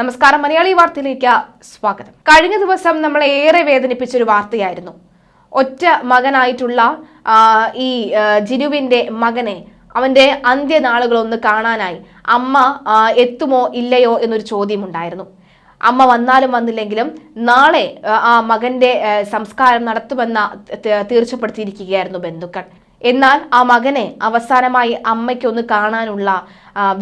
നമസ്കാരം. മലയാളി വാർത്തയിലേക്ക് സ്വാഗതം. കഴിഞ്ഞ ദിവസം നമ്മളെ ഏറെ വേദനിപ്പിച്ച ഒരു വാർത്തയായിരുന്നു. ഒറ്റ മകനായിട്ടുള്ള ഈ ജിനുവിന്റെ മകനെ അവന്റെ അന്ത്യനാളുകളൊന്ന് കാണാനായി അമ്മ എത്തുമോ ഇല്ലയോ എന്നൊരു ചോദ്യമുണ്ടായിരുന്നു. അമ്മ വന്നാലും വന്നില്ലെങ്കിലും നാളെ ആ, മകന്റെ സംസ്കാരം നടത്തുമെന്ന തീർച്ചപ്പെടുത്തിയിരിക്കുകയായിരുന്നു ബന്ധുക്കൾ. എന്നാൽ ആ മകനെ അവസാനമായി അമ്മയ്ക്കൊന്ന് കാണാനുള്ള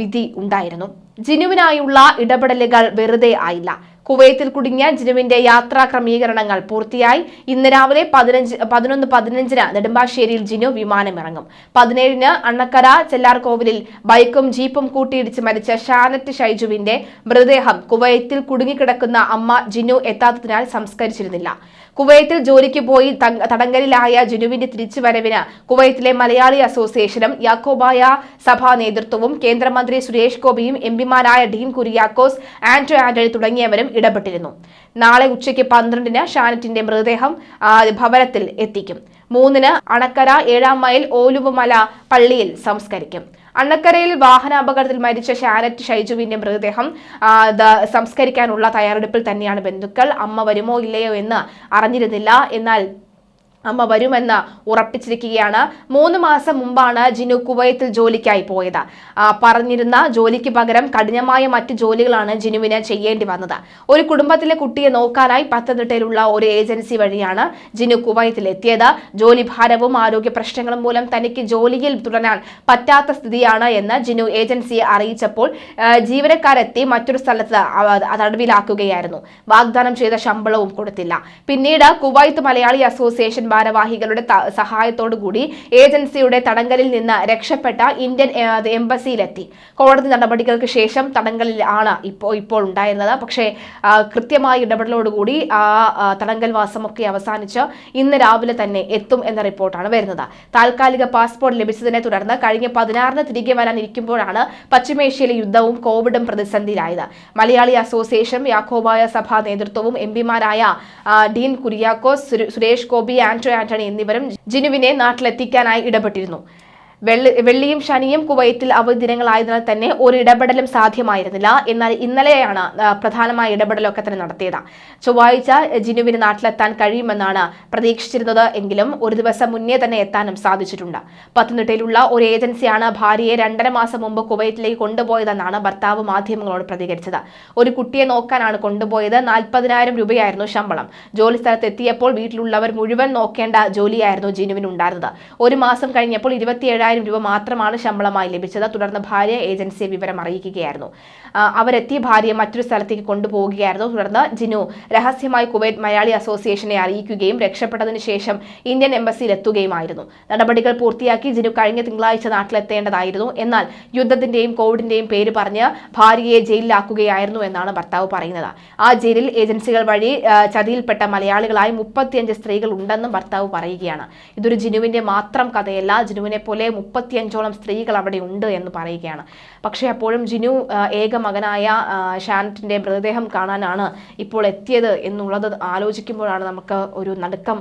വിധി ഉണ്ടായിരുന്നു. ജിനുവിനായുള്ള ഇടപെടലുകൾ വെറുതെ ആയില്ല. കുവൈത്തിൽ കുടുങ്ങിയ ജിനുവിന്റെ യാത്രാ ക്രമീകരണങ്ങൾ പൂർത്തിയായി. ഇന്ന് രാവിലെ പതിനഞ്ച് പതിനൊന്ന് പതിനഞ്ചിന് നെടുമ്പാശ്ശേരിയിൽ ജിനു വിമാനമിറങ്ങും. പതിനേഴിന് അണ്ണക്കര ചെല്ലാർകോവിലിൽ ബൈക്കും ജീപ്പും കൂട്ടിയിടിച്ച് മരിച്ച ഷാനറ്റ് ഷൈജുവിന്റെ മൃതദേഹം കുവൈത്തിൽ കുടുങ്ങിക്കിടക്കുന്ന അമ്മ ജിനു എത്താത്തതിനാൽ സംസ്കരിച്ചിരുന്നില്ല. കുവൈത്തിൽ ജോലിക്ക് പോയി തടങ്കലിലായ ജിനുവിന്റെ തിരിച്ചുവരവിന് കുവൈത്തിലെ മലയാളി അസോസിയേഷനും യാക്കോബായ സഭാ നേതൃത്വവും കേന്ദ്രമന്ത്രി സുരേഷ് ഗോപിയും എംപിമാരായ ഡീൻ കുര്യാക്കോസ് ആന്റോ ആന്റണി തുടങ്ങിയവരും ഇടപെട്ടിരുന്നു. നാളെ ഉച്ചയ്ക്ക് പന്ത്രണ്ടിന് ഷാനറ്റിന്റെ മൃതദേഹം ഭവനത്തിൽ എത്തിക്കും. മൂന്നിന് അണക്കര ഏഴാം മൈൽ ഓലുവമല പള്ളിയിൽ സംസ്കരിക്കും. അണക്കരയിൽ വാഹനാപകടത്തിൽ മരിച്ച ഷാനറ്റ് ഷൈജുവിന്റെ മൃതദേഹം സംസ്കരിക്കാനുള്ള തയ്യാറെടുപ്പിൽ തന്നെയാണ് ബന്ധുക്കൾ. അമ്മ വരുമോ ഇല്ലയോ എന്ന് അറിഞ്ഞിരുന്നില്ല. എന്നാൽ അമ്മ വരുമെന്ന് ഉറപ്പിച്ചിരിക്കുകയാണ്. മൂന്ന് മാസം മുമ്പാണ് ജിനു കുവൈത്തിൽ ജോലിക്കായി പോയത്. പറഞ്ഞിരുന്ന ജോലിക്ക് പകരം കഠിനമായ മറ്റ് ജോലികളാണ് ജിനുവിന് ചെയ്യേണ്ടി വന്നത്. ഒരു കുടുംബത്തിലെ കുട്ടിയെ നോക്കാനായി പത്തനംതിട്ടയിലുള്ള ഒരു ഏജൻസി വഴിയാണ് ജിനു കുവൈത്തിൽ എത്തിയത് ജോലി ഭാരവും ആരോഗ്യ പ്രശ്നങ്ങളും മൂലം തനിക്ക് ജോലിയിൽ തുടരാൻ പറ്റാത്ത സ്ഥിതിയാണ് എന്ന് ജിനു ഏജൻസിയെ അറിയിച്ചപ്പോൾ ജീവനക്കാരെത്തി മറ്റൊരു സ്ഥലത്ത് തടവിലാക്കുകയായിരുന്നു വാഗ്ദാനം ചെയ്ത ശമ്പളവും കൊടുത്തില്ല. പിന്നീട് കുവൈത്ത് മലയാളി അസോസിയേഷൻ ഭാരവാഹികളുടെ ത- സഹായത്തോടു കൂടി ഏജൻസിയുടെ തടങ്കലിൽ നിന്ന് രക്ഷപ്പെട്ട ഇന്ത്യൻ എംബസിയിലെത്തി. കോടതി നടപടികൾക്ക് ശേഷം തടങ്കലിൽ ആണ് ഇപ്പോൾ ഇപ്പോൾ ഉണ്ടായിരുന്നത്. പക്ഷേ കൃത്യമായ ഇടപെടലോടുകൂടി ആ തടങ്കൽ വാസമൊക്കെ അവസാനിച്ച് ഇന്ന് രാവിലെ തന്നെ എത്തും എന്ന റിപ്പോർട്ടാണ് വരുന്നത്. താൽക്കാലിക പാസ്പോർട്ട് ലഭിച്ചതിനെ തുടർന്ന് കഴിഞ്ഞ പതിനാറിന് തിരികെ വരാനിരിക്കുമ്പോഴാണ് പശ്ചിമേഷ്യയിലെ യുദ്ധവും കോവിഡും പ്രതിസന്ധിയിലായത്. മലയാളി അസോസിയേഷൻ യാക്കോബായ സഭാ നേതൃത്വവും എം പിമാരായ ഡീൻ കുര്യാക്കോസ് സുരേഷ് ഗോപി ആന്റോ ആന്റണി എന്നിവരും ജിനുവിനെ നാട്ടിലെത്തിക്കാനായി ഇടപെട്ടിരുന്നു. വെള്ളിയും ശനിയും കുവൈത്തിൽ അവധി ദിനങ്ങളായതിനാൽ തന്നെ ഒരു ഇടപെടലും സാധ്യമായിരുന്നില്ല. എന്നാൽ ഇന്നലെയാണ് പ്രധാനമായ ഇടപെടലൊക്കെ തന്നെ നടത്തിയത്. ചൊവ്വാഴ്ച ജിനുവിന് നാട്ടിലെത്താൻ കഴിയുമെന്നാണ് പ്രതീക്ഷിച്ചിരുന്നത് എങ്കിലും ഒരു ദിവസം മുന്നേ തന്നെ എത്താനും സാധിച്ചിട്ടുണ്ട്. പത്തനംതിട്ടയിലുള്ള ഒരു ഏജൻസിയാണ് ഭാര്യയെ രണ്ടര മാസം മുമ്പ് കുവൈറ്റിലേക്ക് കൊണ്ടുപോയതെന്നാണ് ഭർത്താവ് മാധ്യമങ്ങളോട് പ്രതികരിച്ചത്. ഒരു കുട്ടിയെ നോക്കാനാണ് കൊണ്ടുപോയത്. നാൽപ്പതിനായിരം രൂപയായിരുന്നു ശമ്പളം. ജോലി സ്ഥലത്ത് എത്തിയപ്പോൾ വീട്ടിലുള്ളവർ മുഴുവൻ നോക്കേണ്ട ജോലിയായിരുന്നു ജിനുവിന് ഉണ്ടായിരുന്നത് ഒരു മാസം കഴിഞ്ഞപ്പോൾ ഇരുപത്തിയേഴായിരം രൂപ മാത്രമാണ് ശമ്പളമായി ലഭിച്ചത്. തുടർന്ന് ഭാര്യ ഏജൻസിയെ വിവരം അറിയിക്കുകയായിരുന്നു. അവരെത്തിയ അവരെത്തി ഭാര്യയെ മറ്റൊരു സ്ഥലത്തേക്ക് കൊണ്ടുപോവുകയായിരുന്നു. തുടർന്ന് ജിനു രഹസ്യമായി കുവൈറ്റ് മലയാളി അസോസിയേഷനെ അറിയിക്കുകയും രക്ഷപ്പെട്ടതിന് ശേഷം ഇന്ത്യൻ എംബസിയിൽ എത്തുകയുമായിരുന്നു നടപടികൾ പൂർത്തിയാക്കി ജിനു കഴിഞ്ഞ തിങ്കളാഴ്ച നാട്ടിലെത്തേണ്ടതായിരുന്നു. എന്നാൽ യുദ്ധത്തിന്റെയും കോവിഡിന്റെയും പേര് പറഞ്ഞ് ഭാര്യയെ ജയിലിലാക്കുകയായിരുന്നു എന്നാണ് ഭർത്താവ് പറയുന്നത്. ആ ജയിലിൽ ഏജൻസികൾ വഴി ചതിയിൽപ്പെട്ട മലയാളികളായി മുപ്പത്തിയഞ്ച് സ്ത്രീകൾ ഉണ്ടെന്നും ഭർത്താവ് പറയുകയാണ്. ഇതൊരു ജിനുവിന്റെ മാത്രം കഥയല്ല. ജിനുവിനെ പോലെ മുപ്പത്തിയഞ്ചോളം സ്ത്രീകൾ അവിടെ ഉണ്ട് എന്ന് പറയുകയാണ്. പക്ഷേ അപ്പോഴും ജിനു ഏക മകനായ ഷാനറ്റിന്റെ മൃതദേഹം കാണാനാണ് ഇപ്പോൾ എത്തിയത് എന്നുള്ളത് ആലോചിക്കുമ്പോഴാണ് നമുക്ക് ഒരു നടുക്കം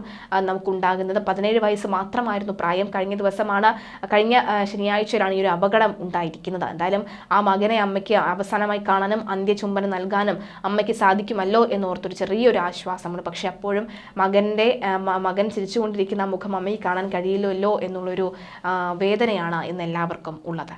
നമുക്കുണ്ടാകുന്നത്. പതിനേഴ് വയസ്സ് മാത്രമായിരുന്നു പ്രായം. കഴിഞ്ഞ ദിവസമാണ് കഴിഞ്ഞ ശനിയാഴ്ചയിലാണ് ഈ ഒരു അപകടം ഉണ്ടായിരിക്കുന്നത്. എന്തായാലും ആ മകനെ അമ്മയ്ക്ക് അവസാനമായി കാണാനും അന്ത്യചുംബനം നൽകാനും അമ്മയ്ക്ക് സാധിക്കുമല്ലോ എന്നോർത്തൊരു ചെറിയൊരു ആശ്വാസമാണ്. പക്ഷേ അപ്പോഴും മകന്റെ മകൻ ചിരിച്ചുകൊണ്ടിരിക്കുന്ന മുഖം അമ്മയ്ക്ക് കാണാൻ കഴിയില്ലല്ലോ എന്നുള്ളൊരു വേദനയാണ് ഇന്ന് എല്ലാവർക്കും ഉള്ളത്.